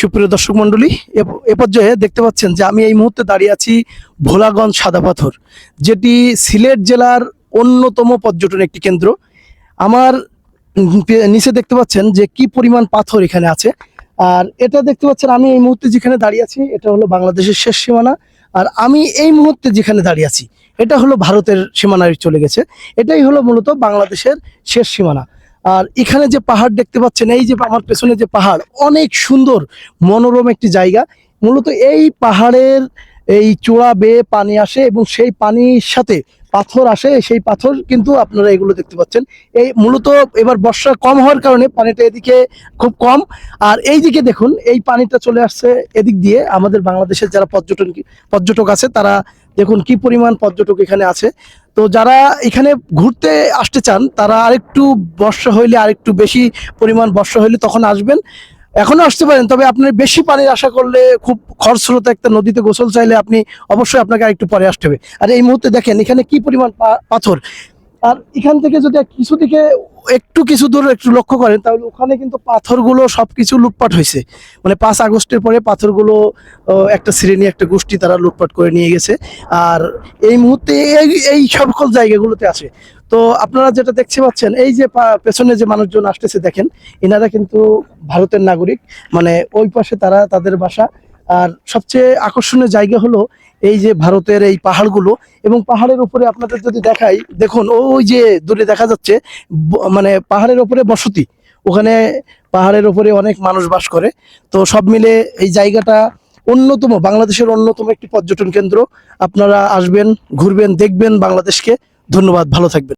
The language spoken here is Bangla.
সুপ্রিয় দর্শক মন্ডলী এ- পর্যায়ে দেখতে পাচ্ছেন যে আমি এই মুহূর্তে দাঁড়িয়ে আছি ভোলাগঞ্জ সাদা পাথর, যেটি সিলেট জেলার অন্যতম পর্যটন একটি কেন্দ্র। আমার নিচে দেখতে পাচ্ছেন যে কি পরিমাণ পাথর এখানে আছে। আর এটা দেখতে পাচ্ছেন আমি এই মুহূর্তে যেখানে দাঁড়িয়ে আছি, এটা হলো বাংলাদেশের শেষ সীমানা। আর আমি এই মুহূর্তে যেখানে দাঁড়িয়ে আছি, এটা হলো ভারতের সীমানায় চলে গেছে। এটাই হলো মূলত বাংলাদেশের শেষ সীমানা। আর এখানে যে পাহাড় দেখতে পাচ্ছেন, এই যে আমার পেছনে যে পাহাড়, অনেক সুন্দর, মনোরম একটি জায়গা। মূলত এই পাহাড়ের এই চূড়া বেয়ে পানি আসে এবং সেই পানির সাথে পাথর আসে। সেই পাথর কিন্তু আপনারা এগুলো দেখতে পাচ্ছেন। এই মূলত এবার বর্ষা কম হওয়ার কারণে পানিটা এদিকে খুব কম। আর এই দিকে দেখুন, এই পানিটা চলে আসছে এদিক দিয়ে। আমাদের বাংলাদেশের যারা পর্যটন পর্যটক আছে, তারা দেখুন কি পরিমাণ পর্যটক এখানে আছে। তো যারা এখানে ঘুরতে আসতে চান, তারা আরেকটু বর্ষা হইলে আরেকটু বেশি পরিমাণ বর্ষা হইলে তখন আসবেন। এখনও আসতে পারেন, তবে আপনার বেশি পানির আশা করলে খুব খরস্রোত একটা নদীতে গোসল চাইলে আপনি অবশ্যই আপনাকে আরেকটু পরে আসতে হবে। আর এই মুহূর্তে দেখেন, এখানে কি পরিমাণ পাথর? আর এখান থেকে যদি কিছু দিকে একটু কিছু দূর একটু লক্ষ্য করেন, তাহলে ওখানে কিন্তু পাথরগুলো সবকিছু লুটপাট হয়েছে। মানে পাঁচ আগস্টের পরে পাথরগুলো একটা শ্রেণি, একটা গোষ্ঠী তারা লুটপাট করে নিয়ে গেছে। আর এই মুহূর্তে এই এই সকল জায়গাগুলোতে আছে। তো আপনারা যেটা দেখতে পাচ্ছেন, এই যে পেছনে যে মানুষজন আসতেছে দেখেন, এনারা কিন্তু ভারতের নাগরিক। মানে ওই পাশে তারা তাদের বাসা আর সবচেয়ে আকর্ষণীয় জায়গা হলো এই যে ভারতের এই পাহাড়গুলো এবং পাহাড়ের উপরে আপনাদের যদি দেখাই, দেখুন, ওই যে দূরে দেখা যাচ্ছে মানে পাহাড়ের উপরে বসতি। ওখানে পাহাড়ের উপরে অনেক মানুষ বাস করে। তো সব মিলে এই জায়গাটা অন্যতম, বাংলাদেশের অন্যতম একটি পর্যটন কেন্দ্র। আপনারা আসবেন, ঘুরবেন, দেখবেন বাংলাদেশকে। ধন্যবাদ, ভালো থাকবেন।